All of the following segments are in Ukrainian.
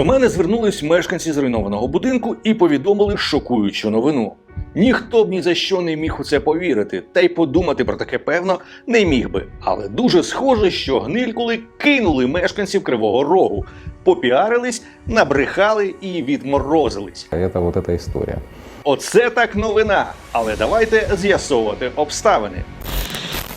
До мене звернулись мешканці зруйнованого будинку і повідомили шокуючу новину. Ніхто б ні за що не міг у це повірити, та й подумати про таке певно не міг би. Але дуже схоже, що гнилькули кинули мешканців Кривого Рогу, попіарились, набрехали і відморозились. Это вот эта история. Оце так новина. Але давайте з'ясовувати обставини.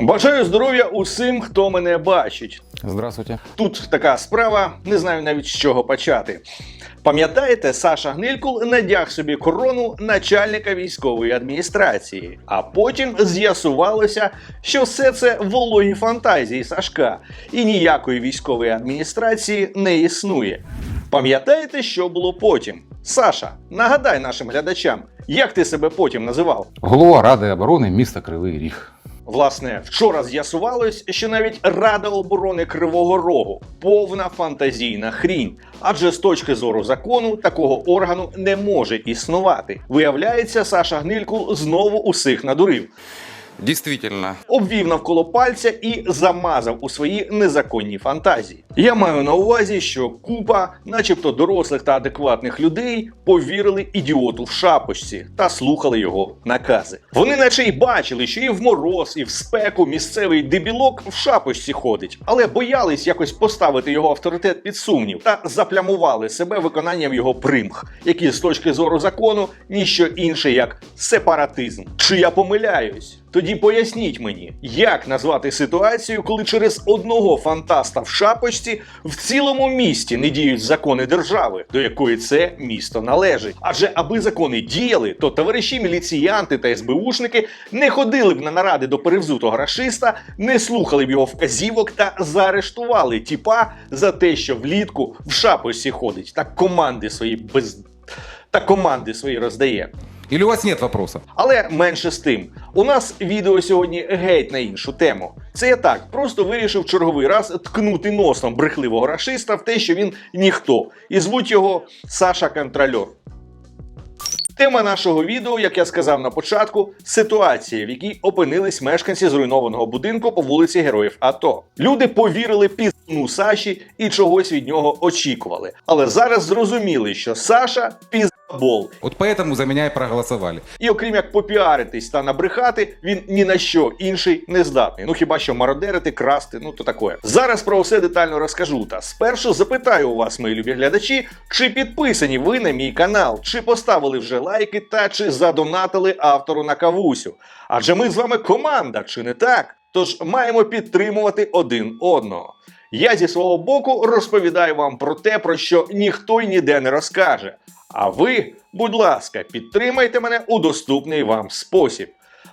Бажаю здоров'я усім, хто мене бачить. Здравствуйте. Тут така справа, не знаю навіть з чого почати. Пам'ятаєте, Саша Гнилькул надяг собі корону начальника військової адміністрації, а потім з'ясувалося, що все це вологі фантазії Сашка, і ніякої військової адміністрації не існує. Пам'ятаєте, що було потім? Саша, нагадай нашим глядачам, як ти себе потім називав? Голова Ради оборони міста Кривий Ріг. Власне, вчора з'ясувалось, що навіть Рада оборони Кривого Рогу повна фантазійна хрінь. Адже з точки зору закону такого органу не може існувати. Виявляється, Саша Гнилькул знову усіх надурив, Действительно, обвів навколо пальця і замазав у свої незаконні фантазії. Я маю на увазі, що купа, начебто дорослих та адекватних людей, повірили ідіоту в шапочці та слухали його накази. Вони наче й бачили, що і в мороз, і в спеку місцевий дебілок в шапочці ходить, але боялись якось поставити його авторитет під сумнів та заплямували себе виконанням його примх, які з точки зору закону ніщо інше як сепаратизм. Чи я помиляюсь? Тоді поясніть мені, як назвати ситуацію, коли через одного фантаста в шапочці в цілому місті не діють закони держави, до якої це місто належить. Адже аби закони діяли, то товариші міліціянти та СБУшники не ходили б на наради до перевзутого рашиста, не слухали б його вказівок та заарештували тіпа за те, що влітку в шапочці ходить та команди свої без та команди свої роздає. Или у вас нет вопросов? Але менше з тим, у нас відео сьогодні геть на іншу тему. Це я так, просто вирішив черговий раз ткнути носом брехливого рашиста в те, що він ніхто, і звуть його Саша Контрольор. Тема нашого відео, як я сказав на початку, ситуація, в якій опинились мешканці зруйнованого будинку по вулиці Героїв АТО. Люди повірили пізну Саші і чогось від нього очікували. Але зараз зрозуміли, що Саша піздабол, Вот поэтому за меня и проголосовали. і окрім як попіаритись та набрехати, він ні на що інший не здатний. Ну хіба що мародерити, красти, ну то таке. Зараз про все детально розкажу. Та спершу запитаю у вас, мої любі глядачі, чи підписані ви на мій канал, чи поставили вже лайки та чи задонатили автору на кавусю. Адже ми з вами команда, чи не так? Тож маємо підтримувати один одного. Я зі свого боку розповідаю вам про те, про що ніхто й ніде не розкаже. А ви, будь ласка, підтримайте мене у доступний вам спосіб.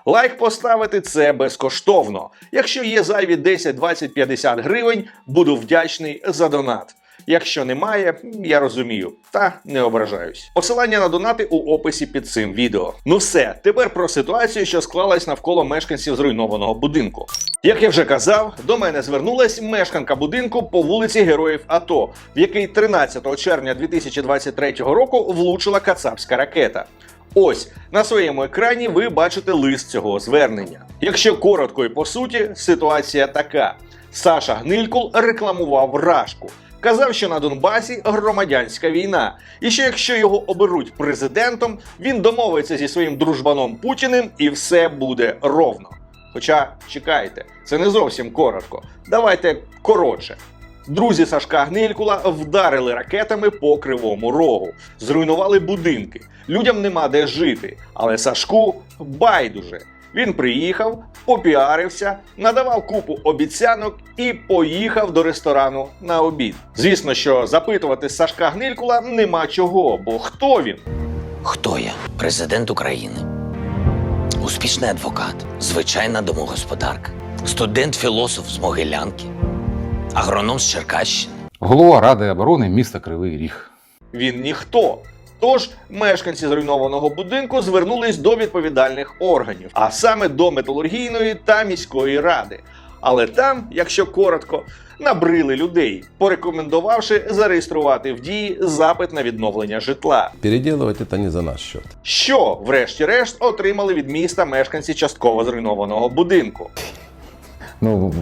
Лайк поставити це безкоштовно. Якщо є зайві 10, 20, 50 гривень, буду вдячний за донат. Якщо немає, я розумію, та не ображаюсь. Посилання на донати у описі під цим відео. Ну все, тепер про ситуацію, що склалась навколо мешканців зруйнованого будинку. Як я вже казав, до мене звернулась мешканка будинку по вулиці Героїв АТО, в який 13 червня 2023 року влучила кацапська ракета. Ось на своєму екрані ви бачите лист цього звернення. Якщо коротко і по суті, ситуація така: Саша Гнилькул рекламував рашку. Казав, що на Донбасі громадянська війна, і що якщо його оберуть президентом, він домовиться зі своїм дружбаном Путіним і все буде ровно. Хоча чекайте, це не зовсім коротко. Давайте коротше. Друзі Сашка Гнилькула вдарили ракетами по кривому рогу, зруйнували будинки. Людям нема де жити. Але Сашку байдуже. Він приїхав, попіарився, надавав купу обіцянок і поїхав до ресторану на обід. Звісно, що запитувати Сашка Гнилькула нема чого, бо хто він? Хто я? Президент України. Успішний адвокат, звичайна домогосподарка, студент-філософ з Могилянки, агроном з Черкащини. Голова Ради оборони міста Кривий Ріг. Він ніхто. Тож мешканці зруйнованого будинку звернулись до відповідальних органів, а саме до металургійної та міської ради. Але там, якщо коротко, набрили людей, порекомендувавши зареєструвати в дії запит на відновлення житла. Переделывать это не за наш счет. Що, врешті-решт, отримали від міста мешканці частково зруйнованого будинку. Ну,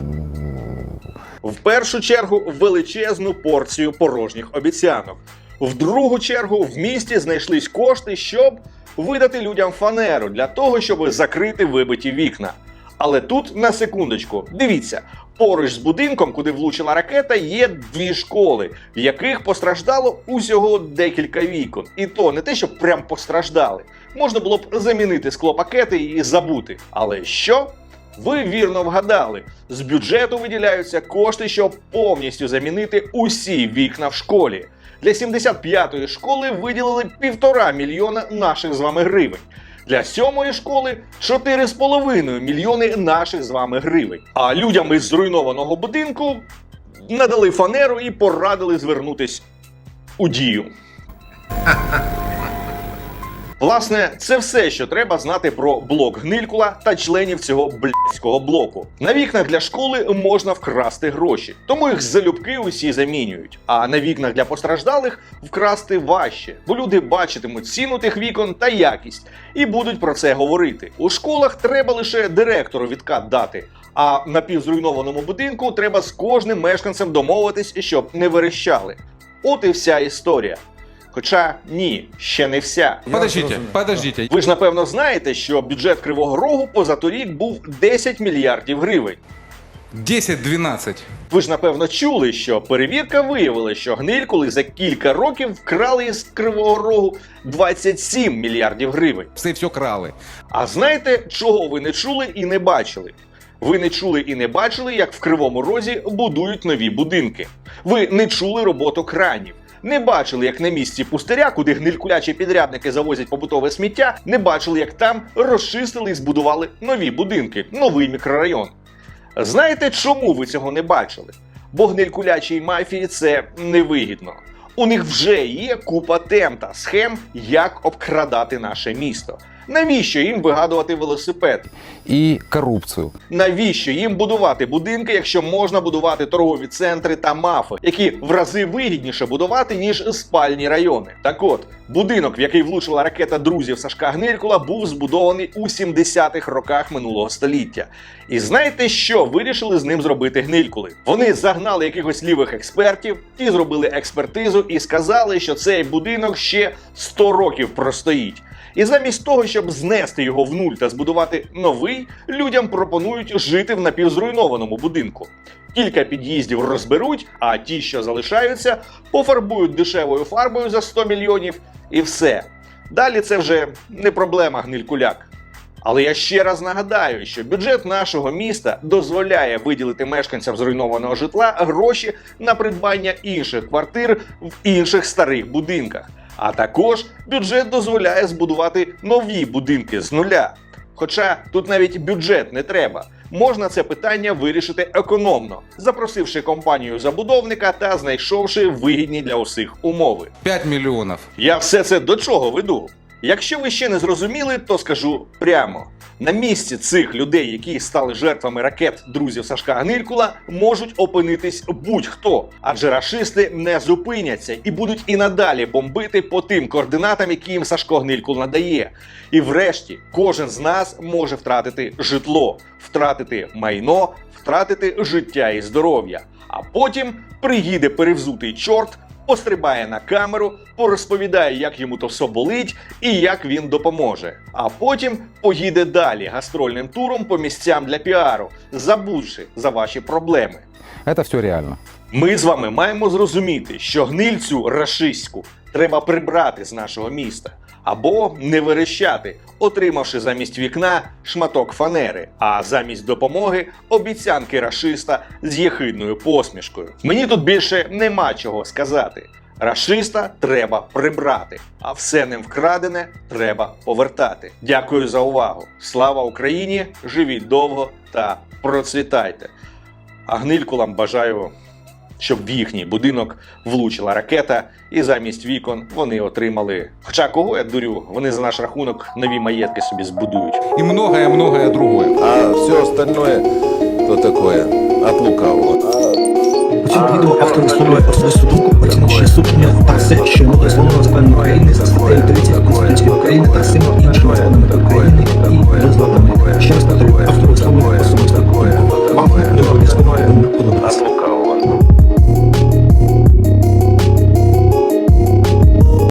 В першу чергу величезну порцію порожніх обіцянок. В другу чергу в місті знайшлись кошти, щоб видати людям фанеру для того, щоб закрити вибиті вікна. Але тут на секундочку, дивіться, поруч з будинком, куди влучила ракета, є дві школи, в яких постраждало усього декілька вікон. І то не те, що прям постраждали. Можна було б замінити склопакети і забути. Але що? Ви вірно вгадали, з бюджету виділяються кошти, щоб повністю замінити усі вікна в школі. Для 75-ї школи виділили півтора мільйона наших з вами гривень. Для сьомої школи 4,5 мільйони наших з вами гривень. А людям із зруйнованого будинку надали фанеру і порадили звернутись у дію. Власне, це все, що треба знати про блок Гнилькула та членів цього блядського блоку. На вікнах для школи можна вкрасти гроші, тому їх залюбки усі замінюють. А на вікнах для постраждалих вкрасти важче, бо люди бачитимуть ціну тих вікон та якість і будуть про це говорити. У школах треба лише директору відкат дати. А на півзруйнованому будинку треба з кожним мешканцем домовитись, щоб не верещали. От і вся історія. Хоча ні, ще не вся. Подождите, подождите. Ви ж напевно знаєте, що бюджет Кривого Рогу позаторік був 10 мільярдів гривень. 10-12. Ви ж напевно чули, що перевірка виявила, що гнилькули за кілька років вкрали із Кривого Рогу 27 мільярдів гривень. Все все крали. А знаєте, чого ви не чули і не бачили? Ви не чули і не бачили, як в Кривому Розі будують нові будинки. Ви не чули роботу кранів. Не бачили, як на місці пустиря, куди гнилькулячі підрядники завозять побутове сміття, не бачили, як там розчистили і збудували нові будинки, новий мікрорайон. Знаєте, чому ви цього не бачили? Бо гнилькулячій мафії це невигідно. У них вже є купа тем та схем, як обкрадати наше місто. Навіщо їм вигадувати велосипед? и коррупцию. Навіщо їм будувати будинки, якщо можна будувати торгові центри та мафи, які в рази вигідніше будувати, ніж спальні райони? Так от, будинок, в який влучила ракета друзів Сашка Гнилькула, був збудований у 70-х роках минулого століття. І знаєте, що вирішили з ним зробити гнилькули? Вони загнали якихось лівих експертів, ті зробили експертизу і сказали, що цей будинок ще 100 років простоїть. І замість того, щоб знести його в нуль та збудувати новий, людям пропонують жити в напівзруйнованому будинку. Кілька під'їздів розберуть, а ті, що залишаються, пофарбують дешевою фарбою за 100 мільйонів, і все. Далі це вже не проблема гнилькуляк. Але я ще раз нагадаю, що бюджет нашого міста дозволяє виділити мешканцям зруйнованого житла гроші на придбання інших квартир в інших старих будинках. А також бюджет дозволяє збудувати нові будинки з нуля. Хоча тут навіть бюджет не треба. Можна це питання вирішити економно, запросивши компанію забудовника та знайшовши вигідні для усіх умови. 5 мільйонів. Я все це до чого веду? Якщо ви ще не зрозуміли, то скажу прямо: на місці цих людей, які стали жертвами ракет друзів Сашка Гнилькула, можуть опинитись будь-хто, адже рашисти не зупиняться і будуть і надалі бомбити по тим координатам, які їм Сашко Гнилькул надає. І врешті кожен з нас може втратити житло, втратити майно, втратити життя і здоров'я. А потім приїде перевзутий чорт пострибає на камеру, порозповідає, як йому то все болить і як він допоможе. А потім поїде далі гастрольним туром по місцям для піару, забувши за ваші проблеми. Це все реально. Ми з вами маємо зрозуміти, що гнильцю рашистську треба прибрати з нашого міста або не верещати, отримавши замість вікна шматок фанери, а замість допомоги обіцянки рашиста з єхидною посмішкою. Мені тут більше нема чого сказати. Рашиста треба прибрати, а все ним вкрадене треба повертати. Дякую за увагу. Слава Україні! Живіть довго та процвітайте! А гнилькулам бажаю, щоб в їхній будинок влучила ракета, і замість вікон вони отримали. Хоча кого я дурю, вони за наш рахунок нові маєтки собі збудують. І многое, многое другое. А все остальное то такое от лукавого. Відео автор висловлює особисту думку, оцінивши судження та все, що було висловлено законом України за статтею 30 Конституції України та всіма іншими законами України і дозволами. Ще раз повторюю, автор висловлює особисту думку. Вам не обов'язково подобається.